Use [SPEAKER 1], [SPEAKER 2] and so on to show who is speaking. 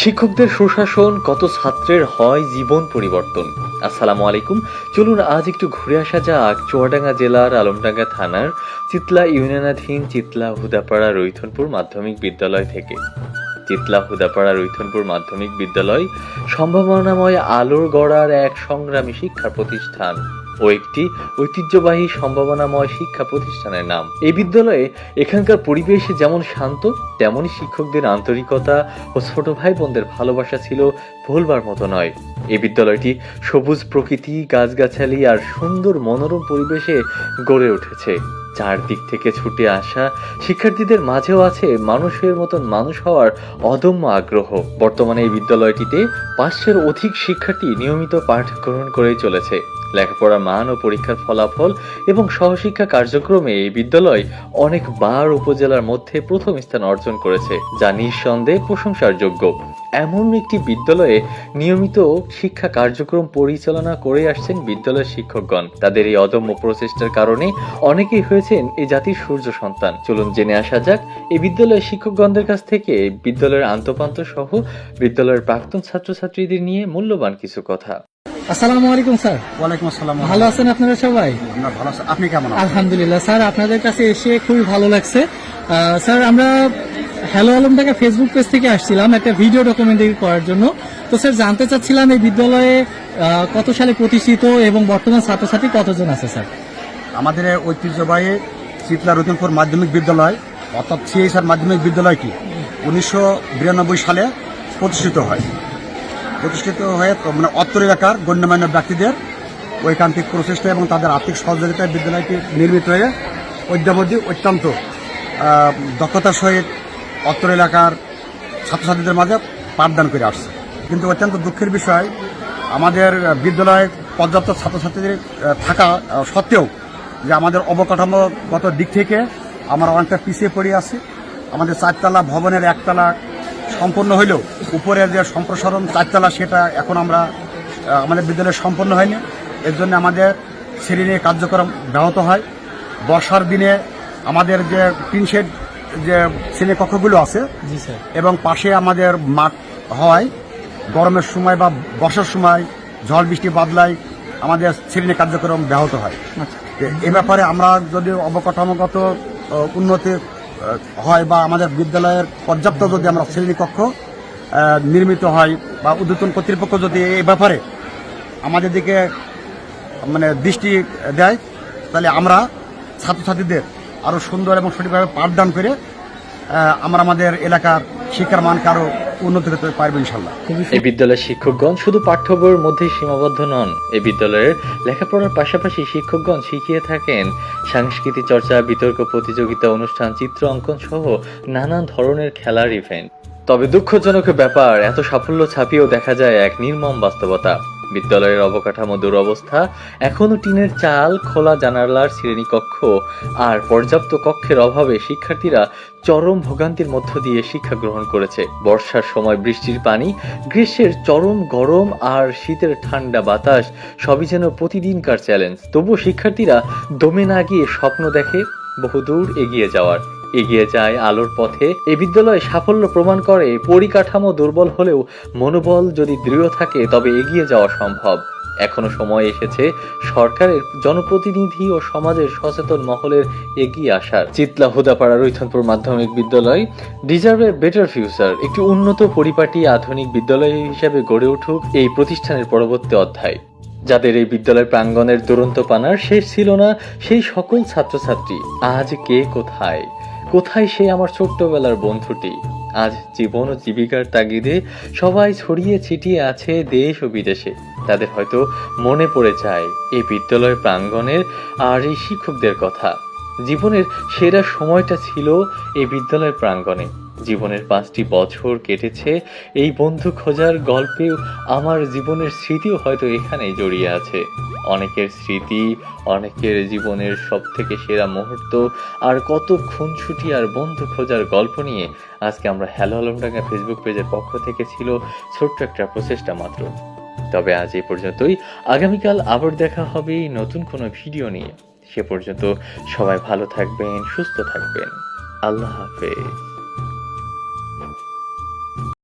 [SPEAKER 1] শিক্ষকদের সুশাসন, কত ছাত্রের হয় জীবন পরিবর্তন। আসসালামু আলাইকুম। চলুন আজ একটু ঘুরে আসা যাক। চুয়াডাঙ্গা জেলার আলমডাঙ্গা থানার চিতলা ইউনিয়নাধীন চিতলা হুদাপাড়া রৈথনপুর মাধ্যমিক বিদ্যালয় থেকে। চিতলা হুদাপাড়া রৈথনপুর মাধ্যমিক বিদ্যালয় সম্ভাবনাময় আলোর গড়ার এক সংগ্রামী শিক্ষা প্রতিষ্ঠান। ও একটি ঐতিহ্যবাহী সম্ভাবনাময় শিক্ষা প্রতিষ্ঠানের নাম। এই বিদ্যালয়ে এখানকার পরিবেশ যেমন শান্ত তেমনই শিক্ষকদের আন্তরিকতা ও ছোট ভাই বোনদের ভালোবাসা ছিল ভুলবার মতো নয়। এই বিদ্যালয়টি সবুজ প্রকৃতি, গাছগাছালি আর সুন্দর মনোরম পরিবেশে গড়ে উঠেছে। চারদিক থেকে ছুটে আসা শিক্ষার্থীদের মাঝেও আছে মানুষের মতন মানুষ হওয়ার অদম্য আগ্রহ। বর্তমানে এই বিদ্যালয়টিতে পাঁচশের অধিক শিক্ষার্থী নিয়মিত পাঠ গ্রহণ করেই চলেছে। লেখাপড়ার মান ও পরীক্ষার ফলাফল এবং সহশিক্ষা কার্যক্রমে এই বিদ্যালয় অনেকবার উপজেলার মধ্যে প্রথম স্থান অর্জন করেছে, যা নিঃসন্দেহে প্রশংসার যোগ্য। এমন একটি বিদ্যালয়ে নিয়মিত শিক্ষা কার্যক্রম পরিচালনা করে আসছেন বিদ্যালয়ের শিক্ষকগণ। তাদের এই অদম্য প্রচেষ্টার কারণে অনেকেই হয়েছেন এই জাতির সূর্য সন্তান। চলুন জেনে আসা যাক এই বিদ্যালয়ের শিক্ষকগণদের কাছ থেকে বিদ্যালয়ের আন্তপান্ত সহ বিদ্যালয়ের প্রাক্তন ছাত্রছাত্রীদের নিয়ে মূল্যবান কিছু কথা।
[SPEAKER 2] আসসালামু আলাইকুম স্যার।
[SPEAKER 3] ওয়ালাইকুম আসসালাম।
[SPEAKER 2] ভালো আছেন আপনারা সবাই?
[SPEAKER 3] আমরা ভালো আছি। আপনি কেমন আছেন?
[SPEAKER 2] আলহামদুলিল্লাহ স্যার আপনাদের কাছে এসে খুবই ভালো লাগছে। স্যার আমরা হ্যালো আলমটাকে ফেসবুক পেজ থেকে আসছিলাম একটা ভিডিও ডকুমেন্টারি করার জন্য। তো স্যার জানতে চাচ্ছিলাম এই বিদ্যালয়ে কত সালে প্রতিষ্ঠিত এবং বর্তমান ছাত্রছাত্রী কতজন আছে স্যার?
[SPEAKER 3] আমাদের ঐতিহ্যবাহী শীতলা রতনপুর মাধ্যমিক বিদ্যালয় অর্থাৎ সিএসআর মাধ্যমিক বিদ্যালয়টি উনিশশো বিরানব্বই সালে প্রতিষ্ঠিত হয়। প্রতিষ্ঠিত হয়ে মানে অত্তর এলাকার গণ্যমান্য ব্যক্তিদের ঐকান্তিক প্রচেষ্টা এবং তাদের আর্থিক সহযোগিতায় বিদ্যালয়টি নির্মিত হয়ে অদ্যাবধি অত্যন্ত দক্ষতার সহিত অত্তর এলাকার ছাত্রছাত্রীদের মাঝে পাঠদান করে আসছে। কিন্তু অত্যন্ত দুঃখের বিষয়, আমাদের বিদ্যালয়ে পর্যাপ্ত ছাত্রছাত্রীদের থাকা সত্ত্বেও যে আমাদের অবকাঠামোগত দিক থেকে আমরা অনেকটা পিছিয়ে পড়ে আছি। আমাদের চারতলা ভবনের একতলা সম্পন্ন হইলেও উপরের যে সম্প্রসারণ চারতলা সেটা এখন আমরা আমাদের বিদ্যালয়ে সম্পন্ন হয়নি। এর জন্য আমাদের শ্রেণি কার্যক্রম ব্যাহত হয়। বর্ষার দিনে আমাদের যে টিন শেড যে শ্রেণি কক্ষগুলো আছে এবং পাশে আমাদের মাঠ হয়। গরমের সময় বা বর্ষার সময় ঝড় বৃষ্টি বাদলায় আমাদের শ্রেণি কার্যক্রম ব্যাহত হয়।
[SPEAKER 2] আচ্ছা।
[SPEAKER 3] এ- ব্যাপারে আমরা যদি অবকাঠামোগত উন্নতি হয় বা আমাদের বিদ্যালয়ের পর্যাপ্ত যদি আমরা শ্রেণীকক্ষ নির্মিত হয় বা উদ্বোধন কর্তৃপক্ষ যদি এই ব্যাপারে আমাদের দিকে মানে দৃষ্টি দেয়, তাহলে আমরা ছাত্রছাত্রীদের আরও সুন্দর এবং সঠিকভাবে পাঠদান করে আমরা আমাদের এলাকার শিক্ষার মানকে আরও উন্নতি পারবে ইনশাল্লাহ
[SPEAKER 1] এই বিদ্যালয়ের শিক্ষকগণ শুধু পাঠ্য বইয়ের মধ্যে সীমাবদ্ধ নন, এই বিদ্যালয়ের লেখাপড়ার পাশাপাশি শিক্ষকগণ শিখিয়ে থাকেন। সাংস্কৃতিক চর্চা, বিতর্ক প্রতিযোগিতা, অনুষ্ঠান, চিত্র অঙ্কন সহ নানান ধরনের খেলার ইভেন্ট তবে দুঃখজনক ব্যাপার, এত সাফল্য ছাপিয়েও দেখা যায় এক নির্মম বাস্তবতা। বিদ্যালয়ের অবকাঠামো দুরবস্থা, এখনও টিনের চাল, খোলা জানালার শ্রেণীকক্ষ আর পর্যাপ্ত কক্ষের অভাবে শিক্ষার্থীরা চরম ভোগান্তির মধ্য দিয়ে শিক্ষা গ্রহণ করেছে। বর্ষার সময় বৃষ্টির পানি, গ্রীষ্মের চরম গরম আর শীতের ঠান্ডা বাতাস, সবই যেন প্রতিদিনকার চ্যালেঞ্জ তবুও শিক্ষার্থীরা দমে না গিয়ে স্বপ্ন দেখে, বহুদূর এগিয়ে যাওয়ার। এগিয়ে যায় আলোর পথে। এই বিদ্যালয়ে সাফল্য প্রমাণ করে, পরিকাঠামো দুর্বল হলেও মনোবল যদি দৃঢ় থাকে, তবে এগিয়ে যাওয়া সম্ভব। এখনও সময় এসেছে সরকারের জনপ্রতিনিধি ও সমাজের সচেতন মহলের এগিয়ে আসার। চিতলা হুদাপাড়া রৈথনপুর মাধ্যমিক বিদ্যালয়, ডিজার্ভ এ বেটার ফিউচার, একটি উন্নত পরিপাটি আধুনিক বিদ্যালয় হিসেবে গড়ে উঠুক এই প্রতিষ্ঠানের পরবর্তী অধ্যায়। যাদের এই বিদ্যালয় প্রাঙ্গণের দুরন্ত পানার শেষ ছিল না, সেই সকল ছাত্রছাত্রী, আজ কে কোথায়? কোথায় সে আমার ছোট্টবেলার বন্ধুটি? আজ জীবন ও জীবিকার তাগিদে সবাই ছড়িয়ে ছিটিয়ে আছে দেশ ও বিদেশে। তাদের হয়তো মনে পড়ে যায়, এই বিদ্যালয় প্রাঙ্গণের আর এই শিক্ষকদের কথা। জীবনের সেরা সময়টা ছিল এই বিদ্যালয় প্রাঙ্গণে। জীবনের পাঁচটি বছর কেটেছে। এই বন্ধু খোঁজার গল্পেও আমার জীবনের স্মৃতিও হয়তো এখানেই জড়িয়ে আছে। অনেকের স্মৃতি, অনেকের জীবনের সব থেকে সেরা মুহূর্ত, আর কত খুনছুটি আর বন্ধু খোঁজার গল্প নিয়ে আজকে আমরা হ্যালো আলমডাঙ্গা ফেসবুক পেজের পক্ষ থেকে ছিল ছোট্ট একটা প্রচেষ্টা মাত্র। তবে আজ এই পর্যন্তই। আগামীকাল আবার দেখা হবে নতুন কোনো ভিডিও নিয়ে। সে পর্যন্ত সবাই ভালো থাকবেন, সুস্থ থাকবেন। আল্লাহ হাফেজ।